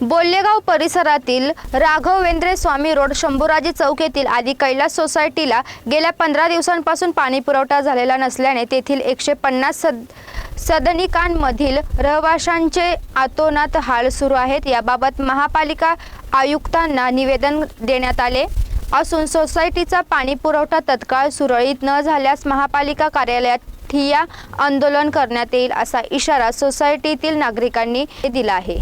बोल्लेगाव परिसरातील राघवेंद्रे स्वामी रोड शंभूराजी चौक येथील आदी कैलास सोसायटीला गेल्या पंधरा दिवसांपासून पाणी पुरवठा झालेला नसल्याने तेथील एकशे पन्नास सद सदनिकांमधील रहिवाशांचे आतोनात हाल सुरू आहेत. याबाबत महापालिका आयुक्तांना निवेदन देण्यात आले असून सोसायटीचा पाणी पुरवठा तत्काळ सुरळीत न झाल्यास महापालिका कार्यालयात ठिया आंदोलन करण्यात येईल असा इशारा सोसायटीतील नागरिकांनी दिला आहे.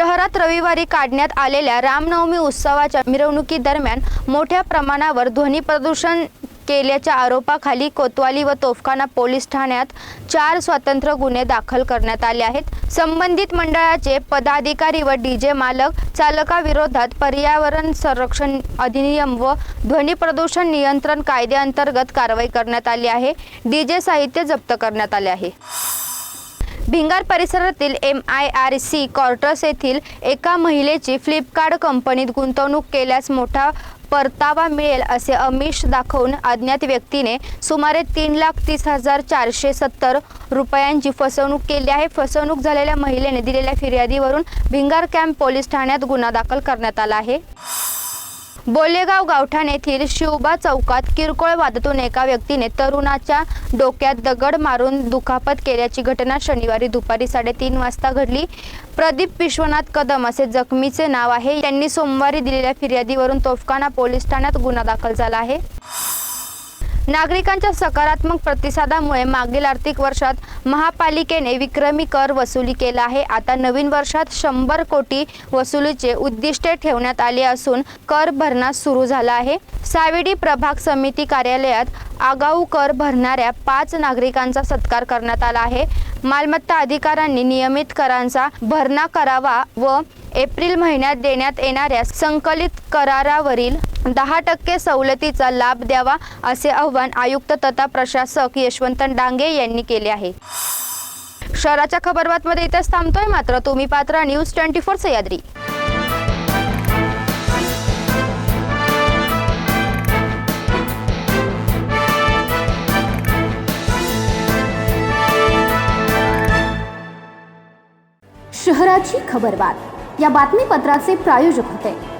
शहरात रविवारी काढण्यात आलेल्या रामनवमी उत्सवाच्या मिरवणुकीदरम्यान मोठ्या प्रमाणावर ध्वनी प्रदूषण केल्याच्या आरोपाखाली कोतवाली व तोफखाना पोलीस ठाण्यात चार स्वतंत्र गुन्हे दाखल करण्यात आले आहेत. संबंधित मंडळाचे पदाधिकारी व डीजे मालक चालकाविरोधात पर्यावरण संरक्षण अधिनियम व ध्वनी प्रदूषण नियंत्रण कायद्याअंतर्गत कारवाई करण्यात आली आहे. डीजे साहित्य जप्त करण्यात आले आहे. भिंगार परिसरातील M I R C quarters येथील एका महिलेची फ्लिपकार्ट कंपनीत गुंतवणूक केल्यास मोठा परतावा मिळेल असे अमिष दाखवून अज्ञात व्यक्तीने सुमारे तीन लाख तीस हजार चारशे सत्तर रुपयांची फसवणूक केली आहे. फसवणूक झालेल्या महिलेने दिलेल्या फिर्यादीवरून भिंगार कॅम्प पोलीस ठाण्यात गुन्हा दाखल करण्यात आला आहे. बोलेगाव गावठाण येथील शिवबा चौकात किरकोळ वादातून एका व्यक्तीने तरुणाच्या डोक्यात दगड मारून दुखापत केल्याची घटना शनिवारी दुपारी साडेतीन वाजता घडली. प्रदीप विश्वनाथ कदम असे जखमीचे नाव आहे. यांनी सोमवारी दिलेल्या फिर्यादीवरून तोफखाना पोलीस ठाण्यात गुन्हा दाखल झाला आहे. नागरिकांच्या सकारात्मक प्रतिसादामुळे मागील आर्थिक वर्षात महापालिकेने विक्रमी कर वसुली केला आहे. आता नवीन वर्षात शंभर कोटी वसुलीचे उद्दिष्टे ठेवण्यात आले असून कर भरणा सुरू झाला आहे. सावेडी प्रभाग समिती कार्यालयात आगाऊ कर भरणाऱ्या पाच नागरिकांचा सत्कार करण्यात आला आहे. मालमत्ता अधिकाऱ्यांनी नियमित करांचा भरणा करावा व एप्रिल महिन्यात देण्यात येणाऱ्या संकलित करारावरील दहा टक्के सवलतीचा लाभ द्यावा असे आवाहन आयुक्त तथा प्रशासक यशवंत डांगे यांनी केले आहे. शहराच्या खबरबातमध्ये इथेच थांबतोय मात्र तुम्ही पात्र न्यूज ट्वेंटी फोर सह्याद्री. शहराची खबरबात. या बातमीपत्राचे प्रायोजक होते.